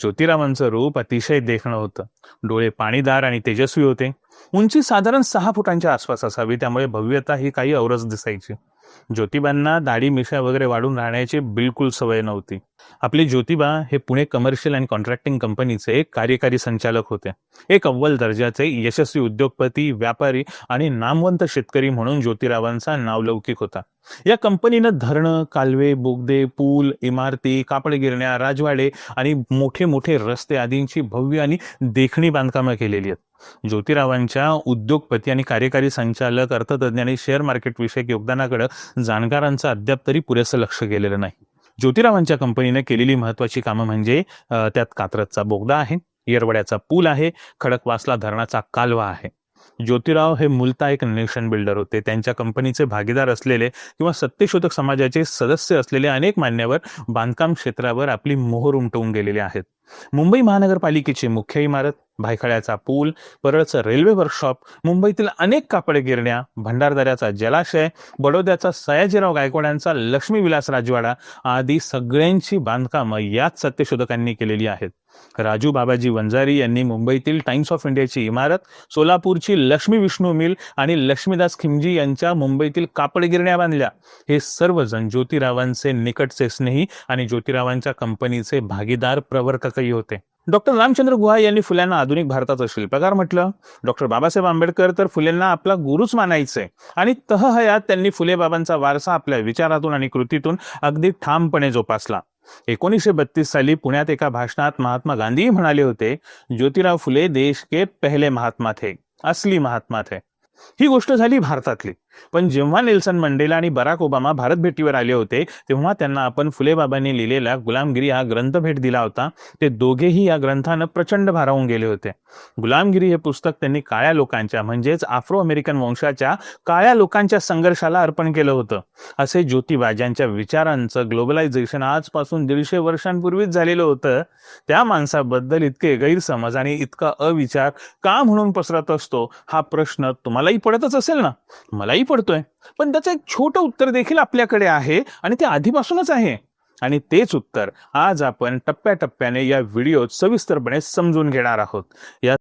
ज्योतिरामांचं रूप अतिशय देखणं होतं. डोळे पाणीदार आणि तेजस्वी होते. उंची साधारण सहा फुटांच्या आसपास असावी त्यामुळे भव्यता ही काही औरच दिसायची. ज्योतिबांना दाढी मिशा वगैरे वाढून राहण्याची बिलकुल सवय नव्हती. आपले ज्योतिबा हे पुणे कमर्शियल अँड कॉन्ट्रॅक्टिंग कंपनीचे एक कार्यकारी संचालक होते. एक अव्वल दर्जाचे यशस्वी उद्योगपती व्यापारी आणि नामवंत शेतकरी म्हणून ज्योतिरावांचा नावलौकिक होता. या कंपनीनं धरणं कालवे बोगदे पूल इमारती कापड गिरण्या राजवाडे आणि मोठे मोठे रस्ते आदींची भव्य आणि देखणी बांधकामं केलेली आहेत. ज्योतिरावांच्या उद्योगपती आणि कार्यकारी संचालक अर्थतज्ञ आणि शेअर मार्केट विषयक योगदानाकडे जाणकारांचं अद्याप तरी पुरेसं लक्ष गेलेलं नाही. ज्योतिरावांच्या कंपनीने केलेली महत्वाची कामं म्हणजे त्यात कात्रजचा बोगदा आहे येरवड्याचा पूल आहे खडकवासला धरणाचा कालवा आहे. ज्योतिराव हे मूलतः एक नेशन बिल्डर होते. त्यांच्या कंपनीचे भागीदार असलेले किंवा सत्यशोधक समाजाचे सदस्य असलेले अनेक मान्यवर बांधकाम क्षेत्रावर आपली मोहर उमटवून गेलेले आहेत. मुंबई महानगरपालिकेची मुख्य इमारत भायखळ्याचा पूल परळचं रेल्वे वर्कशॉप मुंबईतील अनेक कापड गिरण्या भंडारदऱ्याचा जलाशय बडोद्याचा सयाजीराव गायकवाडांचा लक्ष्मी विलास राजवाडा आदी सगळ्यांची बांधकामं याच सत्यशोधकांनी केलेली आहेत. राजू बाबाजी वंजारी यांनी मुंबईतील टाइम्स ऑफ इंडियाची इमारत सोलापूरची लक्ष्मी विष्णू मिल आणि लक्ष्मीदास खिमजी यांच्या मुंबईतील कापड गिरण्या बांधल्या. हे सर्वजण ज्योतिरावांचे निकटचे स्नेही आणि ज्योतिरावांच्या कंपनीचे भागीदार प्रवर्तक काही होते. डॉक्टर रामचंद्र गुहा यांनी फुल्यांना आधुनिक भारताचा शिल्पकार म्हटलं. डॉक्टर बाबासाहेब आंबेडकर तर फुलेंना आपला गुरुच मानायचे. आणि तहहयात त्यांनी फुले बाबांचा वारसा आपल्या विचारातून आणि कृतीतून अगदी ठामपणे जोपासला. एकोणीसशे बत्तीस साली पुण्यात एका भाषणात महात्मा गांधी म्हणाले होते ज्योतिराव फुले देश के पहिले महात्मा थे असली महात्मा थे. ही गोष्ट झाली भारतातली. पण जेव्हा नेल्सन मंडेला आणि बराक ओबामा भारत भेटीवर आले होते तेव्हा त्यांना आपण फुले बाबांनी लिहिलेला गुलामगिरी हा ग्रंथ भेट दिला होता. ते दोघेही या ग्रंथानं प्रचंड भारावून गेले होते. गुलामगिरी हे पुस्तक त्यांनी काळ्या लोकांच्या म्हणजेच आफ्रो अमेरिकन वंशाच्या काळ्या लोकांच्या संघर्षाला अर्पण केलं होतं. असे ज्योतिबा ज्यांच्या विचारांचं ग्लोबलायझेशन आजपासून दीडशे वर्षांपूर्वीच झालेलं होतं. त्या माणसाबद्दल इतके गैरसमज आणि इतका अविचार का म्हणून पसरत असतो हा प्रश्न तुम्हालाही पडतच असेल ना? मलाही पडतोय. पण त्याचं एक छोटं उत्तर देखील आपल्याकडे आहे आणि ते आधीपासूनच आहे. आणि तेच उत्तर आज आपण टप्प्याटप्प्याने या व्हिडिओत सविस्तरपणे समजून घेणार आहोत. या